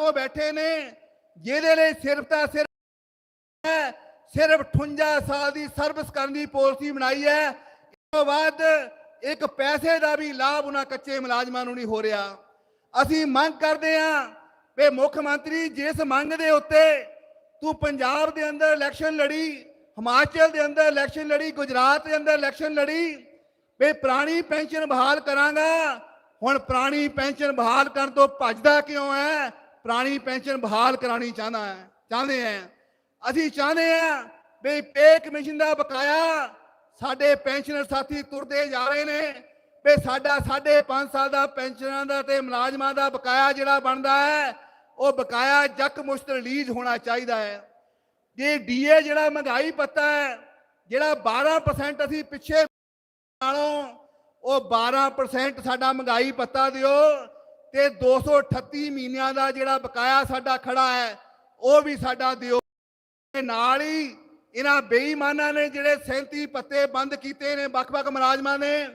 ਤੋਂ ਬੈਠੇ ਨੇ, ਜਿਹਦੇ ਲਈ ਸਿਰਫ ਤਾਂ ਸਿਰਫ ਸਿਰਫ 58 ਸਾਲ ਦੀ ਸਰਵਿਸ ਕਰਨ ਦੀ ਪਾਲਿਸੀ ਬਣਾਈ ਹੈ। ਇਸ ਤੋਂ ਬਾਅਦ ਇੱਕ ਪੈਸੇ ਦਾ ਵੀ ਲਾਭ ਉਹਨਾਂ ਕੱਚੇ ਮੁਲਾਜ਼ਮਾਂ ਨੂੰ ਨਹੀਂ ਹੋ ਰਿਹਾ। ਅਸੀਂ ਮੰਗ ਕਰਦੇ ਹਾਂ ਵੀ ਮੁੱਖ ਮੰਤਰੀ, ਜਿਸ ਮੰਗ ਦੇ ਉੱਤੇ ਤੂੰ ਪੰਜਾਬ ਦੇ ਅੰਦਰ ਇਲੈਕਸ਼ਨ ਲੜੀ, ਹਿਮਾਚਲ ਦੇ ਅੰਦਰ ਇਲੈਕਸ਼ਨ ਲੜੀ, ਗੁਜਰਾਤ ਦੇ ਅੰਦਰ ਇਲੈਕਸ਼ਨ ਲੜੀ, ਵੀ ਪੁਰਾਣੀ ਪੈਨਸ਼ਨ ਬਹਾਲ ਕਰਾਂਗਾ। ਹੁਣ ਪੁਰਾਣੀ ਪੈਨਸ਼ਨ ਬਹਾਲ ਕਰਨ ਤੋਂ ਭੱਜਦਾ ਕਿਉਂ ਹੈ? ਪੁਰਾਣੀ ਪੈਨਸ਼ਨ ਬਹਾਲ ਕਰਾਣੀ ਚਾਹੁੰਦਾ ਹੈ, ਚਾਹੁੰਦੇ ਆ ਅਸੀਂ ਚਾਹੁੰਦੇ ਆ ਵੀ ਪੇ ਕਮਿਸ਼ਨ ਦਾ ਬਕਾਇਆ ਸਾਡੇ ਪੈਨਸ਼ਨਰ ਸਾਥੀ ਤੁਰਦੇ ਜਾ ਰਹੇ ਨੇ, ਵੀ ਸਾਡਾ ਸਾਢੇ 5 ਸਾਲ ਦਾ ਪੈਨਸ਼ਨਰਾਂ ਦਾ ਤੇ ਮੁਲਾਜ਼ਮਾਂ ਦਾ ਬਕਾਇਆ ਜਿਹੜਾ ਬਣਦਾ ਹੈ, ਉਹ ਬਕਾਇਆ ਜੱਕ ਮੁਸ਼ਤ ਰਿਲੀਜ਼ ਹੋਣਾ ਚਾਹੀਦਾ ਹੈ। ਜੇ ਡੀਏ ਜਿਹੜਾ ਮਹਿੰਗਾਈ ਪੱਤਾ ਹੈ, ਜਿਹੜਾ 12% ਅਸੀਂ ਪਿੱਛੇ ਨਾਲੋਂ ਉਹ 12% ਸਾਡਾ ਮਹਿੰਗਾਈ ਪੱਤਾ ਦਿਓ ਤੇ 238 ਮਹੀਨਿਆਂ ਦਾ ਜਿਹੜਾ ਬਕਾਇਆ ਸਾਡਾ ਖੜਾ ਹੈ, ਉਹ ਵੀ ਸਾਡਾ ਦਿਓ। ਤੇ ਨਾਲ ਹੀ ਇਹਨਾਂ ਬੇਈਮਾਨਾਂ ਨੇ ਜਿਹੜੇ 37 ਪੱਤੇ ਬੰਦ ਕੀਤੇ ਨੇ, ਵੱਖ-ਵੱਖ ਮੁਲਾਜ਼ਮਾਂ ਨੇ,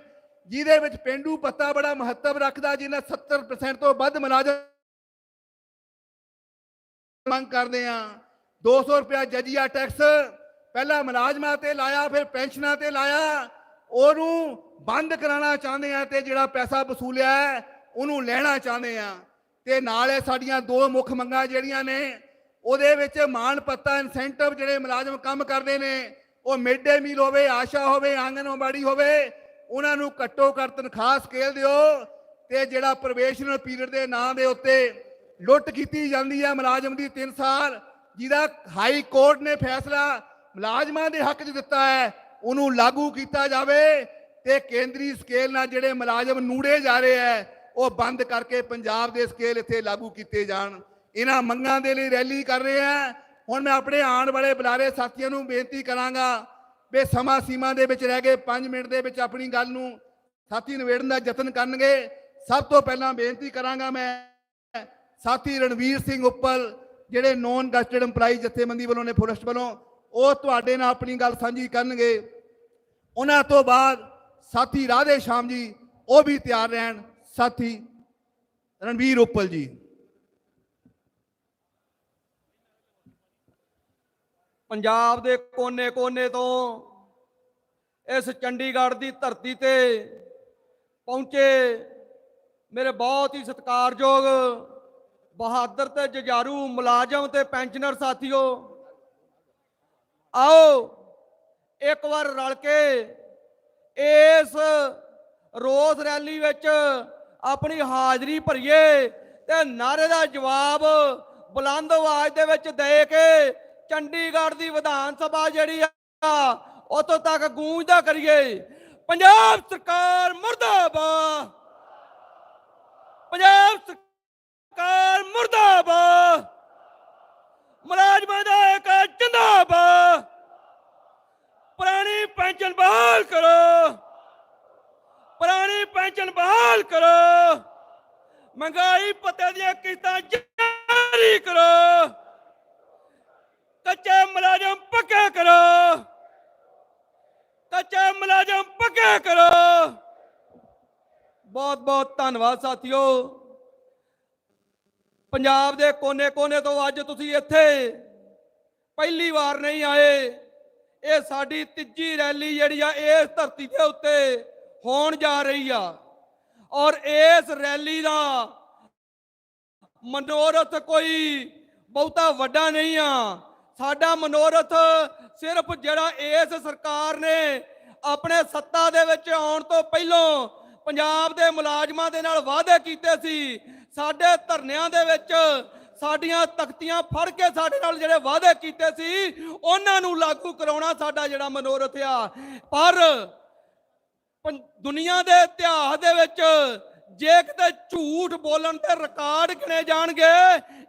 ਜਿਹਦੇ ਵਿੱਚ ਪਿੰਡੂ ਪੱਤਾ ਬੜਾ ਮਹੱਤਵ ਰੱਖਦਾ, ਜਿਹਨਾਂ 70% ਤੋਂ ਵੱਧ ਮੁਲਾਜ਼ਮ ਮੰਗ ਕਰਦੇ ਆ। 200 ਰੁਪਿਆ ਜਜੀਆ ਟੈਕਸ ਪਹਿਲਾਂ ਮੁਲਾਜ਼ਮਾਂ ਤੇ ਲਾਇਆ, ਫਿਰ ਪੈਨਸ਼ਨਾਂ ਤੇ ਲਾਇਆ, ਉਹਨੂੰ ਬੰਦ ਕਰਾਉਣਾ ਚਾਹੁੰਦੇ ਆ ਤੇ ਜਿਹੜਾ ਪੈਸਾ ਵਸੂਲਿਆ ਉਹਨੂੰ ਲੈਣਾ ਚਾਹੁੰਦੇ ਆ। ਤੇ ਨਾਲ ਇਹ ਸਾਡੀਆਂ ਦੋ ਮੁੱਖ ਮੰਗਾਂ ਜਿਹੜੀਆਂ ਨੇ, ਉਹਦੇ ਵਿੱਚ ਮਾਣ, ਪੱਤਾ ਇਨਸੈਂਟਿਵ ਜਿਹੜੇ ਮੁਲਾਜ਼ਮ ਕੰਮ ਕਰਦੇ ਨੇ, ਉਹ ਮਿਡ ਡੇ ਮੀਲ ਹੋਵੇ, ਆਸ਼ਾ ਹੋਵੇ, ਆਂਗਨਵਾੜੀ ਹੋਵੇ, ਉਹਨਾਂ ਨੂੰ ਘੱਟੋ ਘੱਟ ਤਨਖਾਹ ਸਕੇਲ ਦਿਓ ਤੇ ਜਿਹੜਾ ਪ੍ਰੋਬੇਸ਼ਨਲ ਪੀਰੀਅਡ ਦੇ ਨਾਂ ਦੇ ਉੱਤੇ ਲੁੱਟ ਕੀਤੀ ਜਾਂਦੀ ਹੈ ਮੁਲਾਜ਼ਮ ਦੀ 3 ਸਾਲ, ਜਿਹਦਾ ਹਾਈ ਕੋਰਟ ਨੇ ਫੈਸਲਾ ਮੁਲਾਜ਼ਮਾਂ ਦੇ ਹੱਕ 'ਚ ਦਿੱਤਾ ਹੈ, ਉਹਨੂੰ ਲਾਗੂ ਕੀਤਾ ਜਾਵੇ ਤੇ ਕੇਂਦਰੀ ਸਕੇਲ ਨਾਲ ਜਿਹੜੇ ਮੁਲਾਜ਼ਮ ਨੂੜੇ ਜਾ ਰਹੇ ਹੈ ਉਹ ਬੰਦ ਕਰਕੇ ਪੰਜਾਬ ਦੇ ਸਕੇਲ ਇੱਥੇ ਲਾਗੂ ਕੀਤੇ ਜਾਣ। ਇਹਨਾਂ ਮੰਗਾਂ ਦੇ ਲਈ ਰੈਲੀ ਕਰ ਰਹੇ ਆ। ਹੁਣ ਮੈਂ ਆਪਣੇ ਆਉਣ ਵਾਲੇ ਬੁਲਾਰੇ ਸਾਥੀਆਂ ਨੂੰ ਬੇਨਤੀ ਕਰਾਂਗਾ ਵੀ ਸਮਾਂ ਸੀਮਾ ਦੇ ਵਿੱਚ ਰਹਿ ਕੇ 5 ਮਿੰਟ ਦੇ ਵਿੱਚ ਆਪਣੀ ਗੱਲ ਨੂੰ ਸਾਥੀ ਨਿਬੇੜਨ ਦਾ ਯਤਨ ਕਰਨਗੇ। ਸਭ ਤੋਂ ਪਹਿਲਾਂ ਬੇਨਤੀ ਕਰਾਂਗਾ ਮੈਂ ਸਾਥੀ ਰਣਵੀਰ ਸਿੰਘ ਉੱਪਰ ਜਿਹੜੇ ਨੌਨ ਗਸਟਡ EMPLOYEE ਜਥੇਬੰਦੀ ਵੱਲੋਂ ਨੇ ਫੋਰੈਸਟ ਵੱਲੋਂ, ਉਹ ਤੁਹਾਡੇ ਨਾਲ ਆਪਣੀ ਗੱਲ ਸਾਂਝੀ ਕਰਨਗੇ। ਉਹਨਾਂ ਤੋਂ ਬਾਅਦ ਸਾਥੀ ਰਾਧੇ ਸ਼ਾਮ ਜੀ, ਉਹ ਵੀ ਤਿਆਰ ਰਹਿਣ। ਸਾਥੀ, ਰਣਵੀਰ ਉੱਪਲ ਜੀ। ਪੰਜਾਬ ਦੇ ਕੋਨੇ-ਕੋਨੇ ਤੋਂ ਇਸ ਚੰਡੀਗੜ੍ਹ ਦੀ ਧਰਤੀ ਤੇ ਪਹੁੰਚੇ ਮੇਰੇ ਬਹੁਤ ਹੀ ਸਤਿਕਾਰਯੋਗ ਬਹਾਦਰ ਤੇ ਜਜਾਰੂ ਮੁਲਾਜ਼ਮ ਤੇ ਪੈਨਸ਼ਨਰ ਸਾਥੀਓ, ਆਓ ਇੱਕ ਵਾਰ ਰਲ ਕੇ ਇਸ ਰੋਸ ਰੈਲੀ ਵਿੱਚ ਆਪਣੀ ਹਾਜ਼ਰੀ ਭਰੀਏ ਤੇ ਨਾਰੇ ਦਾ ਜਵਾਬ ਬੁਲੰਦ ਆਵਾਜ਼ ਦੇ ਵਿੱਚ ਦੇ ਕੇ ਚੰਡੀਗੜ੍ਹ ਦੀ ਵਿਧਾਨ ਸਭਾ ਜਿਹੜੀ ਆ ਉਤੋਂ ਤੱਕ ਗੂੰਜਦਾ ਕਰੀਏ। ਪੰਜਾਬ ਸਰਕਾਰ ਮੁਰਦਾਬਾਦ। ਪੰਜਾਬ ਸਰਕਾਰ ਮੁਰਦਾਬਾਦ। ਮੁਲਾਜ਼ਮਾਂ ਦਾ ਇੱਕ ਜਿੰਦਾਬਾਦ। ਪੁਰਾਣੀ ਪੈਨਸ਼ਨ ਬਹਾਲ ਕਰੋ। ਪੁਰਾਣੀ ਪੈਨਸ਼ਨ ਬਹਾਲ ਕਰੋ। ਮਹਿੰਗਾਈ ਪੱਤੇ ਦੀਆਂ ਕਿਸ਼ਤਾਂ ਜਾਰੀ ਕਰੋ। ਕੱਚੇ ਮੁਲਾਜ਼ਮ ਪੱਕੇ ਕਰੋ। ਕੱਚੇ ਮੁਲਾਜ਼ਮ ਪੱਕੇ ਕਰੋ। ਬਹੁਤ ਬਹੁਤ ਧੰਨਵਾਦ ਸਾਥੀਓ। ਪੰਜਾਬ ਦੇ ਕੋਨੇ-ਕੋਨੇ ਤੋਂ ਅੱਜ ਤੁਸੀਂ ਇੱਥੇ ਪਹਿਲੀ ਵਾਰ ਨਹੀਂ ਆਏ। ਇਹ ਸਾਡੀ ਤੀਜੀ ਰੈਲੀ ਜਿਹੜੀ ਆ ਇਸ ਧਰਤੀ ਦੇ ਉੱਤੇ ਹੋਣ ਜਾ ਰਹੀ ਆ। ਔਰ ਇਸ ਰੈਲੀ ਦਾ ਮਨੋਰਥ ਕੋਈ ਬਹੁਤਾ ਵੱਡਾ ਨਹੀਂ ਆ। ਸਾਡਾ ਮਨੋਰਥ ਸਿਰਫ ਜਿਹੜਾ ਇਸ ਸਰਕਾਰ ਨੇ ਆਪਣੇ ਸੱਤਾ ਦੇ ਵਿੱਚ ਆਉਣ ਤੋਂ ਪਹਿਲਾਂ ਪੰਜਾਬ ਦੇ ਮੁਲਾਜ਼ਮਾਂ ਦੇ ਨਾਲ ਵਾਅਦੇ ਕੀਤੇ ਸੀ, ਸਾਡੇ ਧਰਨਿਆਂ ਦੇ ਵਿੱਚ ਸਾਡੀਆਂ ਤਖਤੀਆਂ ਫੜ ਕੇ ਸਾਡੇ ਨਾਲ ਜਿਹੜੇ ਵਾਅਦੇ ਕੀਤੇ ਸੀ, ਉਹਨਾਂ ਨੂੰ ਲਾਗੂ ਕਰਾਉਣਾ ਸਾਡਾ ਜਿਹੜਾ ਮਨੋਰਥ ਆ। ਪਰ ਦੁਨੀਆ ਦੇ ਇਤਿਹਾਸ ਦੇ ਵਿੱਚ ਜੇ ਕਿਤੇ ਝੂਠ ਬੋਲਣ ਤੇ ਰਿਕਾਰਡ ਗਿਣੇ ਜਾਣਗੇ,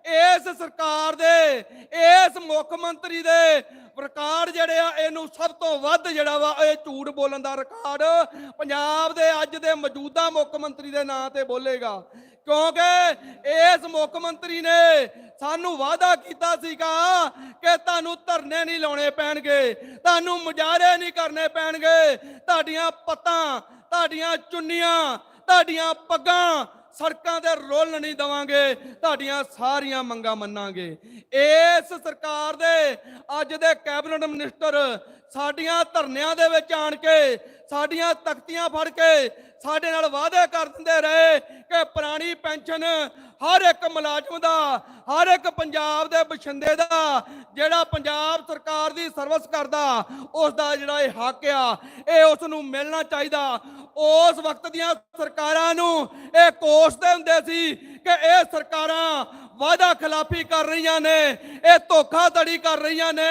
ਇਸ ਸਰਕਾਰ ਦੇ, ਇਸ ਮੁੱਖ ਮੰਤਰੀ ਦੇ ਰਿਕਾਰਡ ਜਿਹੜੇ ਆ, ਇਹਨੂੰ ਸਭ ਤੋਂ ਵੱਧ ਜਿਹੜਾ ਵਾ, ਇਹ ਝੂਠ ਬੋਲਣ ਦਾ ਰਿਕਾਰਡ ਪੰਜਾਬ ਦੇ ਅੱਜ ਦੇ ਮੌਜੂਦਾ ਮੁੱਖ ਮੰਤਰੀ ਦੇ ਨਾਂ ਤੇ ਬੋਲੇਗਾ। ਕਿਉਂਕਿ ਇਸ ਮੁੱਖ ਮੰਤਰੀ ਨੇ ਸਾਨੂੰ ਵਾਅਦਾ ਕੀਤਾ ਸੀਗਾ ਕਿ ਤੁਹਾਨੂੰ ਧਰਨੇ ਨਹੀਂ ਲਾਉਣੇ ਪੈਣਗੇ, ਤੁਹਾਨੂੰ ਮੁਜ਼ਾਹਰੇ ਨਹੀਂ ਕਰਨੇ ਪੈਣਗੇ। ਤੁਹਾਡੀਆਂ ਪੱਤਾਂ, ਤੁਹਾਡੀਆਂ ਚੁੰਨੀਆਂ, ਤੁਹਾਡੀਆਂ ਪੱਗਾਂ ਸੜਕਾਂ ਤੇ ਰੋਲ ਨਹੀਂ ਦਵਾਂਗੇ, ਤੁਹਾਡੀਆਂ ਸਾਰੀਆਂ ਮੰਗਾਂ ਮੰਨਾਂਗੇ। ਇਸ ਸਰਕਾਰ ਦੇ ਅੱਜ ਦੇ ਕੈਬਨਿਟ ਮਿਨਿਸਟਰ ਸਾਡੀਆਂ ਧਰਨਿਆਂ ਦੇ ਵਿੱਚ ਆਣ ਕੇ, ਸਾਡੀਆਂ ਤਖਤੀਆਂ ਫੜ ਕੇ ਸਾਡੇ ਨਾਲ ਵਾਅਦੇ ਕਰ ਦਿੰਦੇ ਰਹੇ ਕਿ ਪੁਰਾਣੀ ਪੈਨਸ਼ਨ ਹਰ ਇੱਕ ਮੁਲਾਜ਼ਮ ਦਾ, ਹਰ ਇੱਕ ਪੰਜਾਬ ਦੇ ਬਛਿੰਦੇ ਦਾ, ਜਿਹੜਾ ਪੰਜਾਬ ਸਰਕਾਰ ਦੀ ਸਰਵਿਸ ਕਰਦਾ ਉਸ ਦਾ ਜਿਹੜਾ ਇਹ ਹੱਕ ਆ, ਇਹ ਉਸ ਨੂੰ ਮਿਲਣਾ ਚਾਹੀਦਾ। ਉਸ ਵਕਤ ਦੀਆਂ ਸਰਕਾਰਾਂ ਨੂੰ ਇਹ ਕੋਸਦੇ ਹੁੰਦੇ ਸੀ ਕਿ ਇਹ ਸਰਕਾਰਾਂ ਵਾਅਦਾ ਖਿਲਾਫੀ ਕਰ ਰਹੀਆਂ ਨੇ, ਇਹ ਧੋਖਾਧੜੀ ਕਰ ਰਹੀਆਂ ਨੇ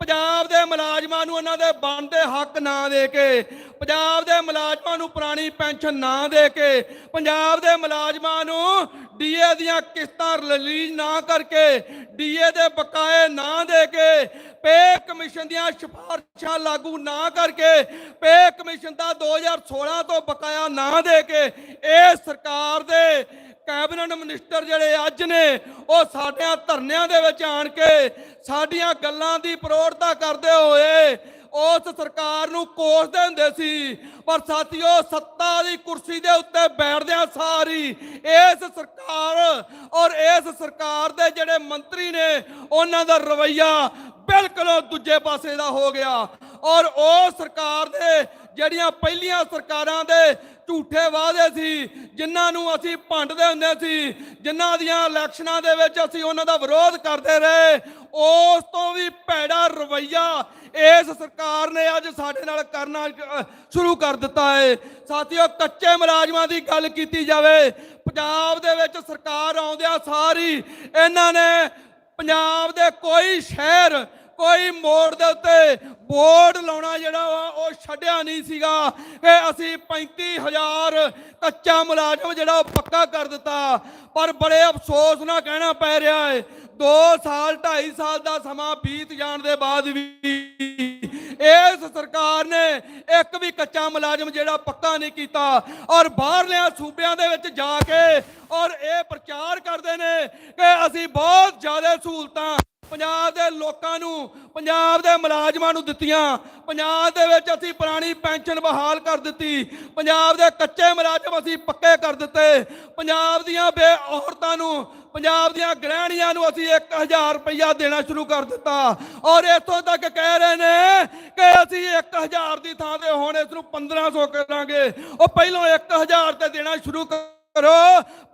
ਪੰਜਾਬ ਦੇ ਮੁਲਾਜ਼ਮਾਂ ਨੂੰ ਉਹਨਾਂ ਦੇ ਬਣਦੇ ਹੱਕ ਨਾ ਦੇ ਕੇ, ਪੰਜਾਬ ਦੇ ਮੁਲਾਜ਼ਮਾਂ ਨੂੰ ਪੁਰਾਣੀ ਪੈਨਸ਼ਨ ਨਾ ਦੇ ਕੇ, ਪੰਜਾਬ ਦੇ ਮੁਲਾਜ਼ਮਾਂ ਨੂੰ ਡੀਏ ਦੀਆਂ ਕਿਸ਼ਤਾਂ ਰਿਲੀਜ਼ ਨਾ ਕਰਕੇ ਡੀਏ ਦੇ ਬਕਾਏ ਨਾ ਦੇ ਕੇ, ਪੇ ਕਮਿਸ਼ਨ ਦੀਆਂ ਸਿਫਾਰਸ਼ਾਂ ਲਾਗੂ ਨਾ ਕਰਕੇ, ਪੇ ਕਮਿਸ਼ਨ ਦਾ 2016 ਤੋਂ ਬਕਾਇਆ ਨਾ ਦੇ ਕੇ, ਇਹ ਸਰਕਾਰ ਦੇ ਕੈਬਨਿਟ ਮਿਨਿਸਟਰ ਜਿਹੜੇ ਅੱਜ ਨੇ, ਉਹ ਸਾਡਿਆਂ ਧਰਨਿਆਂ ਦੇ ਵਿੱਚ ਆਣ ਕੇ ਸਾਡੀਆਂ ਗੱਲਾਂ ਦੀ ਪ੍ਰੋੜਤਾ ਕਰਦੇ ਹੋਏ ਉਸ ਸਰਕਾਰ ਨੂੰ ਕੋਸਦੇ ਹੁੰਦੇ ਸੀ। ਪਰ ਸਾਥੀਓ, ਸੱਤਾ ਦੀ ਕੁਰਸੀ ਦੇ ਉੱਤੇ ਬੈਠਦਿਆਂ ਸਾਰੀ ਇਸ ਸਰਕਾਰ ਔਰ ਇਸ ਸਰਕਾਰ ਦੇ ਜਿਹੜੇ ਮੰਤਰੀ ਨੇ, ਉਹਨਾਂ ਦਾ ਰਵਈਆ ਬਿਲਕੁਲ ਦੂਜੇ ਪਾਸੇ ਦਾ ਹੋ ਗਿਆ। ਔਰ ਉਹ ਸਰਕਾਰ ਦੇ ਜਿਹੜੀਆਂ ਪਹਿਲੀਆਂ ਸਰਕਾਰਾਂ ਦੇ ਝੂਠੇ ਵਾਅਦੇ ਸੀ, ਜਿਨ੍ਹਾਂ ਨੂੰ ਅਸੀਂ ਭੰਡਦੇ ਹੁੰਦੇ ਸੀ, ਜਿਨ੍ਹਾਂ ਦੀਆਂ ਇਲੈਕਸ਼ਨਾਂ ਦੇ ਵਿੱਚ ਅਸੀਂ ਉਹਨਾਂ ਦਾ ਵਿਰੋਧ ਕਰਦੇ ਰਹੇ, ਉਸ ਤੋਂ ਵੀ ਭੈੜਾ ਰਵਈਆ ਇਸ ਸਰਕਾਰ ਨੇ ਅੱਜ ਸਾਡੇ ਨਾਲ ਕਰਨਾ ਸ਼ੁਰੂ ਕਰ ਦਿੱਤਾ ਹੈ। ਸਾਥੀਓ, ਕੱਚੇ ਮੁਲਾਜ਼ਮਾਂ ਦੀ ਗੱਲ ਕੀਤੀ ਜਾਵੇ, ਪੰਜਾਬ ਦੇ ਵਿੱਚ ਸਰਕਾਰ ਆਉਂਦਿਆਂ ਸਾਰੀ ਇਹਨਾਂ ਨੇ ਪੰਜਾਬ ਦੇ ਕੋਈ ਸ਼ਹਿਰ, ਕੋਈ ਮੋੜ ਦੇ ਉੱਤੇ ਬੋਰਡ ਲਾਉਣਾ ਜਿਹੜਾ ਵਾ, ਉਹ ਛੱਡਿਆ ਨਹੀਂ ਸੀਗਾ। ਕਿ ਅਸੀਂ 35000 ਕੱਚਾ ਮੁਲਾਜ਼ਮ ਜਿਹੜਾ ਉਹ ਪੱਕਾ ਕਰ ਦਿੱਤਾ। ਪਰ ਬੜੇ ਅਫਸੋਸ ਨਾਲ ਕਹਿਣਾ ਪੈ ਰਿਹਾ ਹੈ 2 ਸਾਲ 2.5 ਸਾਲ ਦਾ ਸਮਾਂ ਬੀਤ ਜਾਣ ਦੇ ਬਾਅਦ ਵੀ ਇਸ ਸਰਕਾਰ ਨੇ ਇੱਕ ਵੀ ਕੱਚਾ ਮੁਲਾਜ਼ਮ ਜਿਹੜਾ ਪੱਕਾ ਨਹੀਂ ਕੀਤਾ ਔਰ ਬਾਹਰਲਿਆਂ ਸੂਬਿਆਂ ਦੇ ਵਿੱਚ ਜਾ ਕੇ ਔਰ ਇਹ ਪ੍ਰਚਾਰ ਕਰਦੇ ਨੇ ਕਿ ਅਸੀਂ ਬਹੁਤ ਜ਼ਿਆਦਾ ਸਹੂਲਤਾਂ ਪੰਜਾਬ ਦੇ ਲੋਕਾਂ ਨੂੰ, ਪੰਜਾਬ ਦੇ ਮੁਲਾਜ਼ਮਾਂ ਨੂੰ ਦਿੱਤੀਆਂ। ਪੰਜਾਬ ਦੇ ਵਿੱਚ ਅਸੀਂ ਪੁਰਾਣੀ ਪੈਨਸ਼ਨ ਬਹਾਲ ਕਰ ਦਿੱਤੀ। ਪੰਜਾਬ ਦੇ ਕੱਚੇ ਮੁਲਾਜ਼ਮ ਅਸੀਂ ਪੱਕੇ ਕਰ ਦਿੱਤੇ। ਪੰਜਾਬ ਦੀਆਂ ਬੇ ਔਰਤਾਂ ਨੂੰ, ਪੰਜਾਬ ਦੀਆਂ ਗ੍ਰਹਿਣੀਆਂ ਨੂੰ ਅਸੀਂ 1000 ਰੁਪਇਆ ਦੇਣਾ ਸ਼ੁਰੂ ਕਰ ਦਿੱਤਾ। ਔਰ ਇੱਥੋਂ ਤੱਕ ਕਹਿ ਰਹੇ ਨੇ ਕਿ ਅਸੀਂ 1000 ਦੀ ਥਾਂ ਤੇ ਹੁਣ ਇਸ ਨੂੰ 1500 ਕਰਾਂਗੇ। ਉਹ ਪਹਿਲਾਂ 1000 ਤੇ ਦੇਣਾ ਸ਼ੁਰੂ ਕਰ ਕਰੋ।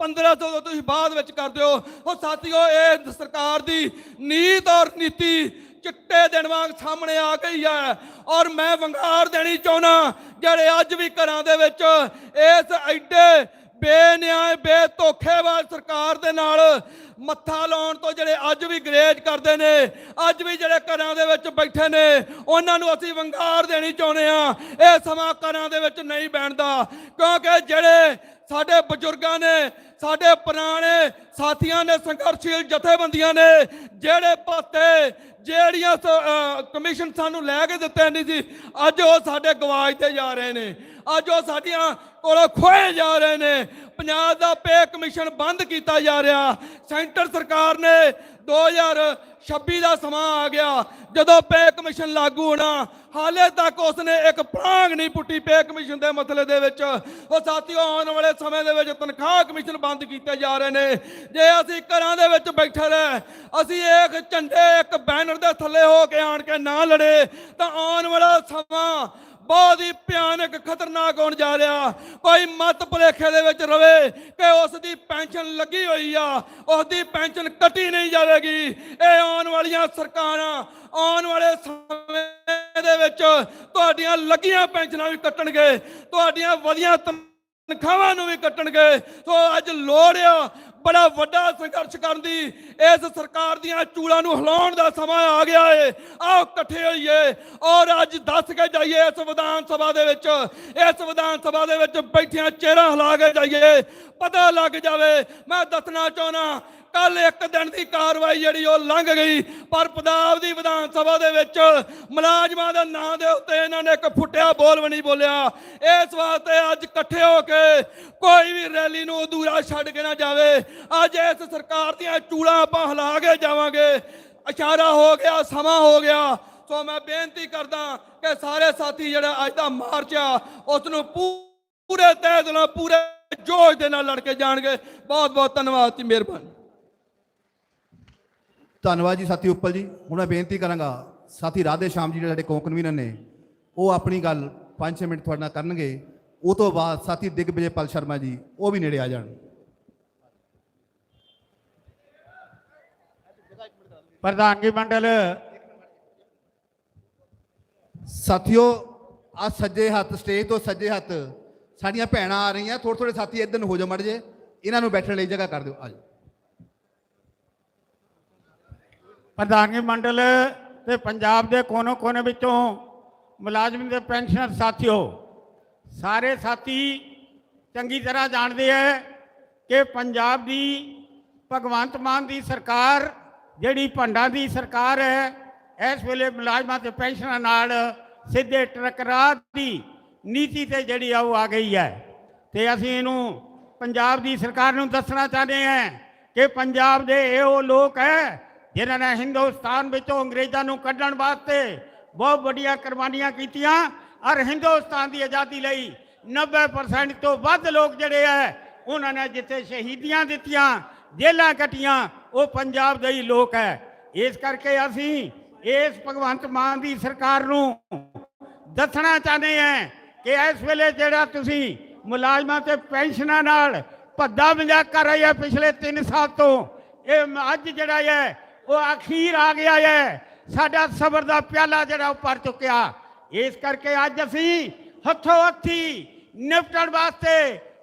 1500 ਤੋਂ ਤੁਸੀਂ ਬਾਅਦ ਵਿੱਚ ਕਰ ਦਿਓ। ਉਹ ਸਾਥੀਓ, ਇਹ ਸਰਕਾਰ ਦੀ ਨੀਤ ਔਰ ਨੀਤੀ ਚਿੱਟੇ ਦਿਨ ਵਾਂਗ ਸਾਹਮਣੇ ਆ ਗਈ ਹੈ। ਔਰ ਮੈਂ ਵੰਗਾਰ ਦੇਣੀ ਚਾਹੁੰਦਾ ਜਿਹੜੇ ਅੱਜ ਵੀ ਘਰਾਂ ਦੇ ਵਿੱਚ ਇਸ ਐਡੇ ਬੇਨਿਆਏ ਬੇਧੋਖੇਬਾਜ਼ ਸਰਕਾਰ ਦੇ ਨਾਲ ਮੱਥਾ ਲਾਉਣ ਤੋਂ ਜਿਹੜੇ ਅੱਜ ਵੀ ਗਰੇਜ ਕਰਦੇ ਨੇ, ਅੱਜ ਵੀ ਜਿਹੜੇ ਘਰਾਂ ਦੇ ਵਿੱਚ ਬੈਠੇ ਨੇ, ਉਹਨਾਂ ਨੂੰ ਅਸੀਂ ਵੰਗਾਰ ਦੇਣੀ ਚਾਹੁੰਦੇ ਆ ਇਹ ਸਮਾਂ ਘਰਾਂ ਦੇ ਵਿੱਚ ਨਹੀਂ ਬੈਠਦਾ, ਕਿਉਂਕਿ ਜਿਹੜੇ ਸਾਡੇ ਬਜ਼ੁਰਗਾਂ ਨੇ, ਸਾਡੇ ਪੁਰਾਣੇ ਸਾਥੀਆਂ ਨੇ, ਸੰਘਰਸ਼ੀਲ ਜਥੇਬੰਦੀਆਂ ਨੇ, ਜਿਹੜੇ ਪਾਤੇ ਜਿਹੜੀਆਂ ਕਮਿਸ਼ਨ ਸਾਨੂੰ ਲੈ ਕੇ ਦਿੱਤੇ ਨਹੀਂ ਸੀ, ਅੱਜ ਉਹ ਸਾਡੇ ਗਵਾਜ 'ਤੇ ਜਾ ਰਹੇ ਨੇ। ਅੱਜ ਉਹ ਸਾਡੀਆਂ ਕੋਲੋਂ ਖੋਏ ਜਾ ਰਹੇ ਨੇ। ਪੰਜਾਬ ਦਾ ਪੇ ਕਮਿਸ਼ਨ ਬੰਦ ਕੀਤਾ ਜਾ ਰਿਹਾ। ਸੈਂਟਰ ਸਰਕਾਰ ਨੇ 2026 ਦਾ ਸਮਾਂ ਆ ਗਿਆ। ਜਦੋਂ ਪੇ ਕਮਿਸ਼ਨ ਲਾਗੂ ਹੋਣਾ, ਹਾਲੇ ਤੱਕ ਉਸਨੇ ਇੱਕ ਪ੍ਰਾਂਗ ਨਹੀਂ ਪੁੱਟੀ ਪੇ ਕਮਿਸ਼ਨ ਦੇ ਮਸਲੇ ਦੇ ਵਿੱਚ। ਉਹ ਸਾਥੀਓ, ਆਉਣ ਵਾਲੇ ਸਮੇਂ ਦੇ ਵਿੱਚ ਤਨਖਾਹ ਕਮਿਸ਼ਨ ਬੰਦ ਕੀਤੇ ਜਾ ਰਹੇ ਨੇ। ਜੇ ਅਸੀਂ ਘਰਾਂ ਦੇ ਵਿੱਚ ਬੈਠੇ ਰਹੇ, ਅਸੀਂ ਇੱਕ ਝੰਡੇ, ਇੱਕ ਬੈਨਰ ਦੇ ਥੱਲੇ ਹੋ ਕੇ ਆਣ ਕੇ ਨਾ ਲੜੇ, ਤਾਂ ਆਉਣ ਵਾਲਾ ਸਮਾਂ ਬਹੁਤ ਹੀ ਭਿਆਨਕ, ਖਤਰਨਾਕ ਹੋਣ ਜਾ ਰਿਹਾ। ਕੋਈ ਮਤ ਭੁਲੇਖੇ ਦੇ ਵਿੱਚ ਰਵੇ ਕਿ ਉਸ ਦੀ ਪੈਨਸ਼ਨ ਲੱਗੀ ਹੋਈ ਆ ਉਸ ਦੀ ਪੈਨਸ਼ਨ ਕੱਟੀ ਨਹੀਂ ਜਾਵੇਗੀ। ਇਹ ਆਉਣ ਵਾਲੀਆਂ ਸਰਕਾਰਾਂ, ਆਉਣ ਵਾਲੇ ਸਮੇਂ ਦੇ ਵਿੱਚ ਤੁਹਾਡੀਆਂ ਲੱਗੀਆਂ ਪੈਨਸ਼ਨਾਂ ਵੀ ਕੱਟਣਗੇ, ਤੁਹਾਡੀਆਂ ਵਧੀਆਂ ਤਨਖਾਹਾਂ ਨੂੰ ਵੀ ਕੱਟਣਗੇ। ਸੋ ਅੱਜ ਲੋੜ ਆ ਬੜਾ ਵੱਡਾ ਸੰਘਰਸ਼ ਕਰਨ ਦੀ। ਇਸ ਸਰਕਾਰ ਦੀਆਂ ਚੂੜਾਂ ਨੂੰ ਹਿਲਾਉਣ ਦਾ ਸਮਾਂ ਆ ਗਿਆ ਏ। ਆਓ ਇਕੱਠੇ ਹੋਈਏ ਔਰ ਅੱਜ ਦੱਸ ਕੇ ਜਾਈਏ ਇਸ ਵਿਧਾਨ ਸਭਾ ਦੇ ਵਿੱਚ। ਇਸ ਵਿਧਾਨ ਸਭਾ ਦੇ ਵਿੱਚ ਬੈਠਿਆਂ ਚਿਹਰਾ ਹਿਲਾ ਕੇ ਜਾਈਏ। ਪਤਾ ਲੱਗ ਜਾਵੇ, ਮੈਂ ਦੱਸਣਾ ਚਾਹੁੰਦਾ ਕੱਲ ਇੱਕ ਦਿਨ ਦੀ ਕਾਰਵਾਈ ਜਿਹੜੀ ਉਹ ਲੰਘ ਗਈ, ਪਰ ਪੰਜਾਬ ਦੀ ਵਿਧਾਨ ਸਭਾ ਦੇ ਵਿੱਚ ਮੁਲਾਜ਼ਮਾਂ ਦੇ ਨਾਂ ਦੇ ਉੱਤੇ ਇਹਨਾਂ ਨੇ ਇੱਕ ਫੁੱਟਿਆ ਬੋਲ ਵੀ ਨਹੀਂ ਬੋਲਿਆ। ਇਸ ਵਾਸਤੇ ਅੱਜ ਇਕੱਠੇ ਹੋ ਕੇ ਕੋਈ ਵੀ ਰੈਲੀ ਨੂੰ ਅਧੂਰਾ ਛੱਡ ਕੇ ਨਾ ਜਾਵੇ। ਅੱਜ ਇਸ ਸਰਕਾਰ ਦੀਆਂ ਚੂੜਾਂ ਆਪਾਂ ਹਿਲਾ ਕੇ ਜਾਵਾਂਗੇ। ਇਸ਼ਾਰਾ ਹੋ ਗਿਆ, ਸਮਾਂ ਹੋ ਗਿਆ। ਸੋ ਮੈਂ ਬੇਨਤੀ ਕਰਦਾ ਕਿ ਸਾਰੇ ਸਾਥੀ ਜਿਹੜਾ ਅੱਜ ਦਾ ਮਾਰਚ ਆ ਉਸ ਨੂੰ ਪੂ- ਪੂਰੇ ਤਹਿ ਦਿਲੋਂ, ਪੂਰੇ ਜੋਸ਼ ਦੇ ਨਾਲ ਲੜ ਕੇ ਜਾਣਗੇ। ਬਹੁਤ ਬਹੁਤ ਧੰਨਵਾਦ ਜੀ, ਮਿਹਰਬਾਨੀ। ਧੰਨਵਾਦ ਜੀ ਸਾਥੀ ਉੱਪਲ ਜੀ। ਹੁਣ ਮੈਂ ਬੇਨਤੀ ਕਰਾਂਗਾ ਸਾਥੀ ਰਾਧੇ ਸ਼ਾਮ ਜੀ ਜਿਹੜੇ ਸਾਡੇ ਕੋਕ ਕਨਵੀਨਰ ਨੇ ਉਹ ਆਪਣੀ ਗੱਲ 5-6 ਮਿੰਟ ਤੁਹਾਡੇ ਨਾਲ ਕਰਨਗੇ। ਉਹ ਤੋਂ ਬਾਅਦ ਸਾਥੀ ਦਿਗਵਿਜੇਪਾਲ ਸ਼ਰਮਾ ਜੀ ਉਹ ਵੀ ਨੇੜੇ ਆ ਜਾਣ। ਪ੍ਰਧਾਨਗੀ ਮੰਡਲ। ਸਾਥੀਓ ਆ ਸੱਜੇ ਹੱਥ ਸਟੇਜ ਤੋਂ ਸੱਜੇ ਹੱਥ ਸਾਡੀਆਂ ਭੈਣਾਂ ਆ ਰਹੀਆਂ। ਥੋੜੇ ਥੋੜੇ ਸਾਥੀ ਇੱਧਰ ਨੂੰ ਹੋ ਜਾ ਮੜ ਜੇ ਇਹਨਾਂ ਨੂੰ ਬੈਠਣ ਲਈ ਜਗ੍ਹਾ ਕਰ ਦਿਓ। ਆ ਪ੍ਰਧਾਨਗੀ ਮੰਡਲ ਤੇ ਪੰਜਾਬ ਦੇ ਕੋਨੇ ਕੋਨੇ ਵਿੱਚੋਂ ਮੁਲਾਜ਼ਮ ਦੇ ਪੈਨਸ਼ਨਰ ਸਾਥੀਓ, ਸਾਰੇ ਸਾਥੀ ਚੰਗੀ ਤਰ੍ਹਾਂ ਜਾਣਦੇ ਹੈ ਕਿ ਪੰਜਾਬ ਦੀ ਭਗਵੰਤ ਮਾਨ ਦੀ ਸਰਕਾਰ, ਜਿਹੜੀ ਭੰਡਾਂ ਦੀ ਸਰਕਾਰ ਹੈ, ਇਸ ਵੇਲੇ ਮੁਲਾਜ਼ਮਾਂ ਤੇ ਪੈਨਸ਼ਨਰਾਂ ਨਾਲ ਸਿੱਧੇ ਟਕਰਾਅ ਦੀ ਨੀਤੀ ਤੇ ਜਿਹੜੀ ਆ ਉਹ ਆ ਗਈ ਹੈ। ਤੇ ਅਸੀਂ ਇਹਨੂੰ ਪੰਜਾਬ ਦੀ ਸਰਕਾਰ ਨੂੰ ਦੱਸਣਾ ਚਾਹੁੰਦੇ ਹਾਂ ਕਿ ਪੰਜਾਬ ਦੇ ਇਹ ਉਹ ਲੋਕ ਹੈ ਜਿਨ੍ਹਾਂ ਨੇ ਹਿੰਦੁਸਤਾਨ ਵਿੱਚੋਂ ਅੰਗਰੇਜ਼ਾਂ ਨੂੰ ਕੱਢਣ ਵਾਸਤੇ ਬਹੁਤ ਵੱਡੀਆਂ ਕੁਰਬਾਨੀਆਂ ਕੀਤੀਆਂ, ਔਰ ਹਿੰਦੁਸਤਾਨ ਦੀ ਆਜ਼ਾਦੀ ਲਈ 90% ਤੋਂ ਵੱਧ ਲੋਕ ਜਿਹੜੇ ਹੈ ਉਹਨਾਂ ਨੇ ਜਿੱਥੇ ਸ਼ਹੀਦੀਆਂ ਦਿੱਤੀਆਂ ਜੇਲਾਂ ਕੱਟੀਆਂ, ਉਹ ਪੰਜਾਬ ਦੇ ਹੀ ਲੋਕ ਹੈ ਇਸ ਕਰਕੇ ਅਸੀਂ ਇਸ ਭਗਵੰਤ ਮਾਨ ਦੀ ਸਰਕਾਰ ਨੂੰ ਦੱਸਣਾ ਚਾਹੁੰਦੇ ਹਾਂ ਕਿ ਇਸ ਵੇਲੇ ਜਿਹੜਾ ਤੁਸੀਂ ਮੁਲਾਜ਼ਮਾਂ ਤੇ ਪੈਨਸ਼ਨਾਂ ਨਾਲ ਭੱਦਾ ਮਜ਼ਾਕ ਕਰ ਰਹੇ ਹੈ ਪਿਛਲੇ 3 ਸਾਲ ਤੋਂ, ਇਹ ਅੱਜ ਜਿਹੜਾ ਹੈ ਉਹ ਅਖੀਰ ਆ ਗਿਆ ਹੈ। ਸਾਡਾ ਸਬਰ ਦਾ ਪਿਆਲਾ ਜਿਹੜਾ ਉਹ ਭਰ ਚੁੱਕਿਆ। ਇਸ ਕਰਕੇ ਅੱਜ ਅਸੀਂ ਹੱਥੋਂ ਹੱਥੀ ਨਿਪਟਣ ਵਾਸਤੇ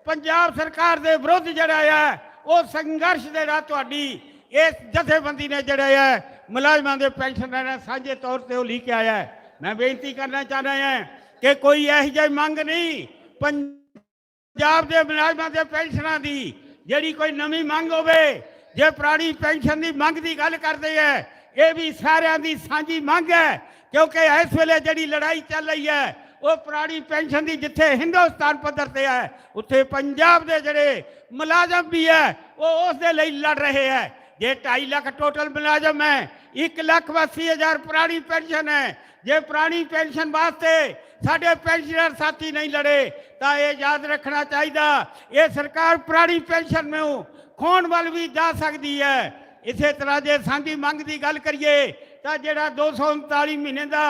ਪੰਜਾਬ ਸਰਕਾਰ ਦੇ ਵਿਰੁੱਧ ਜਿਹੜਾ ਹੈ ਉਹ ਸੰਘਰਸ਼ ਦੇ ਰਾਹ ਤੁਹਾਡੀ ਇਸ ਜਥੇਬੰਦੀ ਨੇ ਜਿਹੜਾ ਹੈ ਮੁਲਾਜ਼ਮਾਂ ਦੇ ਪੈਨਸ਼ਨਰਾਂ ਨੇ ਸਾਂਝੇ ਤੌਰ ਤੇ ਉਹ ਲਿਖ ਕੇ ਆਇਆ ਹੈ। ਮੈਂ ਬੇਨਤੀ ਕਰਨਾ ਚਾਹੁੰਦਾ ਹੈ ਕਿ ਕੋਈ ਇਹੋ ਜਿਹੀ ਮੰਗ ਨਹੀਂ, ਪੰਜਾਬ ਦੇ ਮੁਲਾਜ਼ਮਾਂ ਦੇ ਪੈਨਸ਼ਨਾਂ ਦੀ, ਜਿਹੜੀ ਕੋਈ ਨਵੀਂ ਮੰਗ ਹੋਵੇ ਜੇ ਪੁਰਾਣੀ ਪੈਨਸ਼ਨ ਦੀ ਮੰਗ ਦੀ ਗੱਲ ਕਰਦੇ ਹੈ ਇਹ ਵੀ ਸਾਰਿਆਂ ਦੀ ਸਾਂਝੀ ਮੰਗ ਹੈ ਕਿਉਂਕਿ ਇਸ ਵੇਲੇ ਜਿਹੜੀ ਲੜਾਈ ਚੱਲ ਰਹੀ ਹੈ ਉਹ ਪੁਰਾਣੀ ਪੈਨਸ਼ਨ ਦੀ ਜਿੱਥੇ ਹਿੰਦੁਸਤਾਨ ਪੱਧਰ ਤੇ ਹੈ ਉੱਥੇ ਪੰਜਾਬ ਦੇ ਜਿਹੜੇ ਮੁਲਾਜ਼ਮ ਵੀ ਹੈ ਉਹ ਉਸ ਦੇ ਲਈ ਲੜ ਰਹੇ ਹੈ ਜੇ 2.5 ਲੱਖ ਟੋਟਲ ਮੁਲਾਜ਼ਮ ਹੈ 1 ਲੱਖ 80 ਹਜ਼ਾਰ ਪੁਰਾਣੀ ਪੈਨਸ਼ਨ ਹੈ ਜੇ ਪੁਰਾਣੀ ਪੈਨਸ਼ਨ ਵਾਸਤੇ ਸਾਡੇ ਪੈਨਸ਼ਨਰ ਸਾਥੀ ਨਹੀਂ ਲੜੇ, ਤਾਂ ਇਹ ਯਾਦ ਰੱਖਣਾ ਚਾਹੀਦਾ, ਇਹ ਸਰਕਾਰ ਪੁਰਾਣੀ ਪੈਨਸ਼ਨ ਨੂੰ ਖੋਣ ਵੱਲ ਵੀ ਜਾ ਸਕਦੀ ਹੈ। ਇਸੇ ਤਰ੍ਹਾਂ ਜੇ ਸਾਂਝੀ ਮੰਗ ਦੀ ਗੱਲ ਕਰੀਏ, ਤਾਂ ਜਿਹੜਾ 239 ਮਹੀਨੇ ਦਾ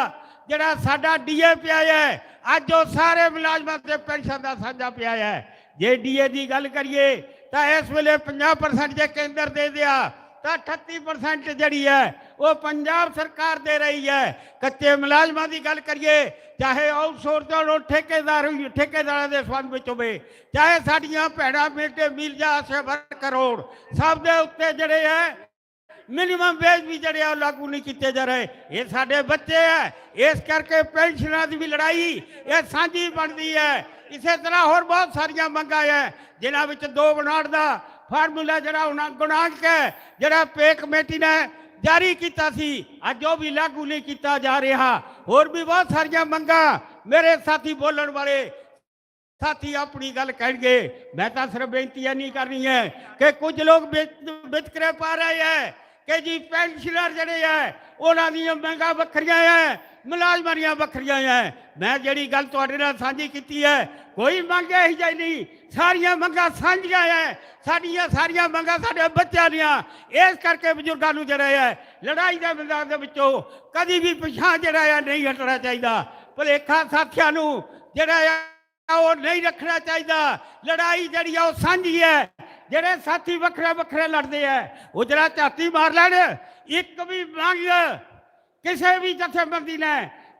ਜਿਹੜਾ ਸਾਡਾ ਡੀਏ ਪਿਆ ਹੈ, ਅੱਜ ਉਹ ਸਾਰੇ ਮੁਲਾਜ਼ਮਾਂ ਤੇ ਪੈਨਸ਼ਨ ਦਾ ਸਾਂਝਾ ਪਿਆ ਹੈ। ਜੇ ਡੀਏ ਦੀ ਗੱਲ ਕਰੀਏ, ਤਾਂ ਇਸ ਵੇਲੇ 50% ਜੇ ਕੇਂਦਰ ਦੇ ਦਿਆ, ਤਾਂ 38% ਜਿਹੜੀ ਹੈ ਉਹ ਪੰਜਾਬ ਸਰਕਾਰ ਦੇ ਰਹੀ ਹੈ। ਕੱਚੇ ਮੁਲਾਜ਼ਮਾਂ ਦੀ ਗੱਲ ਕਰੀਏ, ਚਾਹੇ ਆਊਟਸੋਰਸ ਤੋਂ ਠੇਕੇਦਾਰ ਠੇਕੇਦਾਰਾਂ ਦੇ ਸੰਬੰਧ ਵਿੱਚ ਹੋਵੇ, ਚਾਹੇ ਸਾਡੀਆਂ ਭੈਣਾਂ, ਬੇਟੇ ਮਿਲ ਜਾ ਸੇ ਕਰੋੜ, ਸਭ ਦੇ ਉੱਤੇ ਜਿਹੜੇ ਹੈ ਮਿਨੀਮਮ ਵੇਜ ਵੀ ਜਿਹੜੇ ਆ ਲਾਗੂ ਨਹੀਂ ਕੀਤੇ ਜਾ ਰਹੇ। ਇਹ ਸਾਡੇ ਬੱਚੇ ਹੈ, ਇਸ ਕਰਕੇ ਪੈਨਸ਼ਨਾਂ ਦੀ ਵੀ ਲੜਾਈ, ਇਹ ਸਾਂਝੀ ਬਣਦੀ ਹੈ। ਇਸੇ ਤਰ੍ਹਾਂ ਹੋਰ ਬਹੁਤ ਸਾਰੀਆਂ ਮੰਗਾਂ ਹੈ, ਜਿਨ੍ਹਾਂ ਵਿੱਚ ਦੋ ਬਣਾਉਣ ਦਾ ਫਾਰਮੂਲਾ ਜਿਹੜਾ ਉਹਨਾਂ ਗੁਣਾਂਕ ਹੈ, ਜਿਹੜਾ ਪੇ ਕਮੇਟੀ ਨੇ ਜਾਰੀ ਕੀਤਾ ਸੀ। ਅੱਜ ਉਹ ਵੀ ਲਾਗੂ ਨਹੀਂ ਕੀਤਾ ਜਾ ਰਿਹਾ। ਹੋਰ ਵੀ ਬਹੁਤ ਸਾਰੀਆਂ ਮੰਗਾਂ ਮੇਰੇ ਸਾਥੀ ਬੋਲਣ ਵਾਲੇ ਸਾਥੀ ਆਪਣੀ ਗੱਲ ਕਹਿਣਗੇ। ਮੈਂ ਤਾਂ ਸਿਰਫ ਬੇਨਤੀ ਇਹ ਨਹੀਂ ਕਰਨੀ ਹੈ ਕਿ ਕੁਝ ਲੋਕ ਵਿਤਕਰੇ ਪਾ ਰਹੇ ਹੈ ਕਿ ਜੀ ਪੈਨਸ਼ਨਰ ਜਿਹੜੇ ਹੈ, ਉਹਨਾਂ ਦੀਆਂ ਮੰਗਾਂ ਵੱਖਰੀਆਂ ਹੈ। ਮੁਲਾਜ਼ਮਾਂ ਦੀਆਂ ਵੱਖਰੀਆਂ ਹੈ ਮੈਂ ਜਿਹੜੀ ਗੱਲ ਤੁਹਾਡੇ ਨਾਲ ਸਾਂਝੀ ਕੀਤੀ ਹੈ ਕੋਈ ਮੰਗ ਇਹੀ ਜਿਹੀ ਨਹੀਂ। ਸਾਰੀਆਂ ਮੰਗਾਂ ਸਾਂਝੀਆਂ ਹੈ ਸਾਡੀਆਂ ਸਾਰੀਆਂ ਮੰਗਾਂ ਸਾਡੇ ਬੱਚਿਆਂ ਦੀਆਂ। ਇਸ ਕਰਕੇ ਬਜ਼ੁਰਗਾਂ ਨੂੰ ਜਿਹੜਾ ਹੈ ਲੜਾਈ ਦੇ ਮੈਦਾਨ ਦੇ ਵਿੱਚੋਂ ਕਦੀ ਵੀ ਪਿਛਾਂ ਜਿਹੜਾ ਹੈ ਨਹੀਂ ਹਟਣਾ ਚਾਹੀਦਾ। ਭੁਲੇਖਾ ਸਾਥੀਆਂ ਨੂੰ ਜਿਹੜਾ ਹੈ ਉਹ ਨਹੀਂ ਰੱਖਣਾ ਚਾਹੀਦਾ। ਲੜਾਈ ਜਿਹੜੀ ਆ, ਉਹ ਸਾਂਝੀ ਹੈ ਜਿਹੜੇ ਸਾਥੀ ਵੱਖਰੇ ਵੱਖਰੇ ਲੜਦੇ ਆ ਉਹ ਜਿਹੜਾ ਝਾਤੀ ਮਾਰ ਲੈਣ, ਇੱਕ ਵੀ ਮੰਗ ਕਿਸੇ ਵੀ ਜਥੇਬੰਦੀ ਨੇ,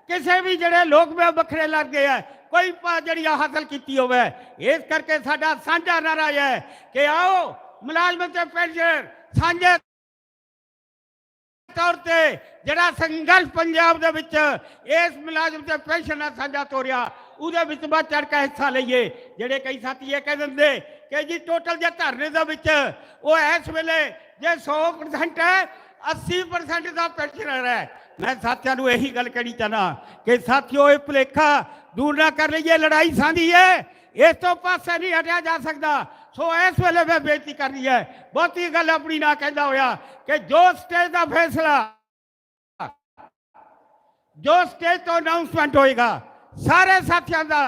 ਕਿਸੇ ਵੀ ਜਿਹੜੇ ਲੋਕ ਮੈਂ ਵੱਖਰੇ ਲੱਗ ਗਏ ਆ, ਕੋਈ ਜਿਹੜੀ ਆ ਹਾਸਲ ਕੀਤੀ ਹੋਵੇ, ਇਸ ਕਰਕੇ ਸਾਡਾ ਸਾਂਝਾ ਨਾਰਾ ਹੈ ਕਿ ਆਓ, ਮੁਲਾਜ਼ਮ ਤੇ ਪੈਨਸ਼ਨ ਸਾਂਝੇ ਤੌਰ ਤੇ ਜਿਹੜਾ ਸੰਘਰਸ਼ ਪੰਜਾਬ ਦੇ ਵਿੱਚ ਇਸ ਮੁਲਾਜ਼ਮ ਤੇ ਪੈਨਸ਼ਨ ਨਾਲ ਸਾਂਝਾ ਤੋਰਿਆ, ਉਹਦੇ ਵਿੱਚ ਬਾਅਦ ਚੜ ਕੇ ਹਿੱਸਾ ਲਈਏ। ਜਿਹੜੇ ਕਈ ਸਾਥੀ ਇਹ ਕਹਿ ਦਿੰਦੇ ਕਿ ਜੀ ਟੋਟਲ ਜੇ ਧਰਨੇ ਦੇ ਵਿੱਚ ਉਹ ਇਸ ਵੇਲੇ ਜੇ 100% ਹੈ 80% ਦਾ ਪੈਨਸ਼ਨਰ ਹੈ। ਮੈਂ ਸਾਥੀਆਂ ਨੂੰ ਇਹੀ ਗੱਲ ਕਹਿਣੀ ਚਾਹਨਾ ਕਿ ਸਾਥੀਓ, ਇਹ ਭੁਲੇਖਾ ਦੂਰ ਨਾ ਕਰ ਲਈਏ, ਲੜਾਈ ਸਾਂਝੀ ਹੈ। ਇਸ ਤੋਂ ਪਾਸੇ ਨਹੀਂ ਹਟਿਆ ਜਾ ਸਕਦਾ। ਸੋ ਇਸ ਵੇਲੇ ਮੈਂ ਬੇਨਤੀ ਕਰਨੀ ਹੈ, ਬਹੁਤੀ ਗੱਲ ਆਪਣੀ ਨਾ ਕਹਿੰਦਾ ਹੋਇਆ ਕਿ ਜੋ ਸਟੇਜ ਦਾ ਫੈਸਲਾ, ਜੋ ਸਟੇਜ ਤੋਂ ਅਨਾਉਂਸਮੈਂਟ ਹੋਏਗਾ, ਸਾਰੇ ਸਾਥੀਆਂ ਦਾ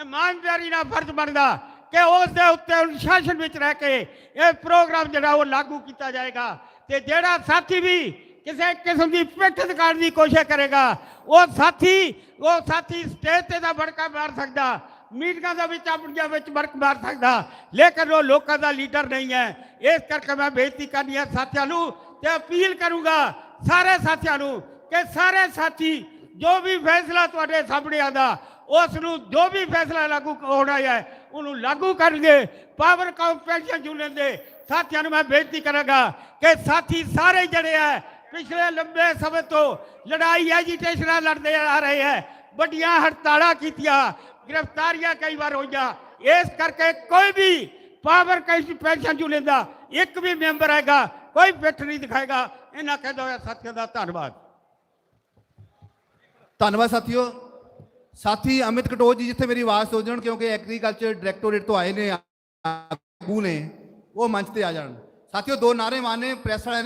ਇਮਾਨਦਾਰੀ ਨਾਲ ਫਰਜ਼ ਬਣਦਾ ਕਿ ਉਸ ਦੇ ਉੱਤੇ ਅਨੁਸ਼ਾਸਨ ਵਿੱਚ ਰਹਿ ਕੇ ਇਹ ਪ੍ਰੋਗਰਾਮ ਜਿਹੜਾ ਉਹ ਲਾਗੂ ਕੀਤਾ ਜਾਏਗਾ ਤੇ ਜਿਹੜਾ ਸਾਥੀ ਵੀ ਕਿਸੇ ਕਿਸਮ ਦੀ ਪਿੱਠ ਕਰਨ ਦੀ ਕੋਸ਼ਿਸ਼ ਕਰੇਗਾ। ਉਹ ਸਾਥੀ ਉਹ ਸਾਥੀ ਸਟੇਜ ਤੇ ਦਾ ਬੜਕਾ ਮਾਰ ਸਕਦਾ। ਮੀਟਿੰਗਾਂ ਦੇ ਵਿੱਚ, ਆਪਣੀਆਂ ਵਿੱਚ ਵਰਕ ਮਾਰ ਸਕਦਾ। ਲੇਕਿਨ ਉਹ ਲੋਕਾਂ ਦਾ ਲੀਡਰ ਨਹੀਂ ਹੈ। ਇਸ ਕਰਕੇ ਮੈਂ ਬੇਨਤੀ ਕਰਨੀ ਹੈ ਸਾਥੀਆਂ ਨੂੰ ਤੇ ਅਪੀਲ ਕਰੂੰਗਾ ਸਾਰੇ ਸਾਥੀਆਂ ਨੂੰ ਕਿ ਸਾਰੇ ਸਾਥੀ, ਜੋ ਵੀ ਫੈਸਲਾ ਤੁਹਾਡੇ ਸਾਹਮਣੇ ਆਂਦਾ ਉਸ ਨੂੰ ਜੋ ਵੀ ਫੈਸਲਾ ਲਾਗੂ ਹੋਣਾ ਹੈ, ਉਹਨੂੰ ਲਾਗੂ ਕਰਨਗੇ। ਪਾਵਰ ਕਾਮ ਪੈਨਸ਼ਨ ਯੂਨੀਅਨ ਦੇ ਸਾਥੀਆਂ ਨੂੰ ਮੈਂ ਬੇਨਤੀ ਕਰਾਂਗਾ ਕਿ ਸਾਥੀ ਸਾਰੇ ਜਿਹੜੇ ਹੈ ਪਿਛਲੇ ਲੰਬੇ ਸਮੇਂ ਤੋਂ ਲੜਾਈ ਐਜੀਟੇਸ਼ਨਾਂ ਲੜਦੇ ਆ ਰਹੇ ਹੈ। ਵੱਡੀਆਂ ਹੜਤਾਲਾਂ ਕੀਤੀਆਂ, ਗ੍ਰਿਫਤਾਰੀਆਂ ਕਈ ਵਾਰ ਹੋਈਆਂ। ਇਸ ਕਰਕੇ ਕੋਈ ਵੀ ਪਾਵਰ ਕਾਮ ਪੈਨਸ਼ਨ ਯੂਨੀਅਨ ਦਾ ਇੱਕ ਵੀ ਮੈਂਬਰ ਹੈਗਾ, ਕੋਈ ਪਿੱਠ ਨਹੀਂ ਦਿਖਾਏਗਾ। ਇਹਨਾਂ ਕਹਿੰਦਾ ਹੋਇਆ ਸਾਥੀਆਂ ਦਾ ਧੰਨਵਾਦ। ਧੰਨਵਾਦ ਸਾਥੀਓ। ਸਾਥੀ ਅਮਿਤ ਕਟੋਚ ਜੀ ਜਿੱਥੇ ਮੇਰੀ ਆਵਾਜ਼ ਸੁਣ ਜਾਣ ਕਿਉਂਕਿ ਐਗਰੀਕਲਚਰ ਡਾਇਰੈਕਟੋਰੇਟ ਤੋਂ ਆਏ ਨੇ, ਆਗੂ ਨੇ, ਉਹ ਮੰਚ ਤੇ ਆ ਜਾਣ। ਸਾਥੀਓ, ਦੋ ਨਾਰੇ ਮਾਰਨੇ ਪ੍ਰੈਸ ਵਾਲਿਆਂ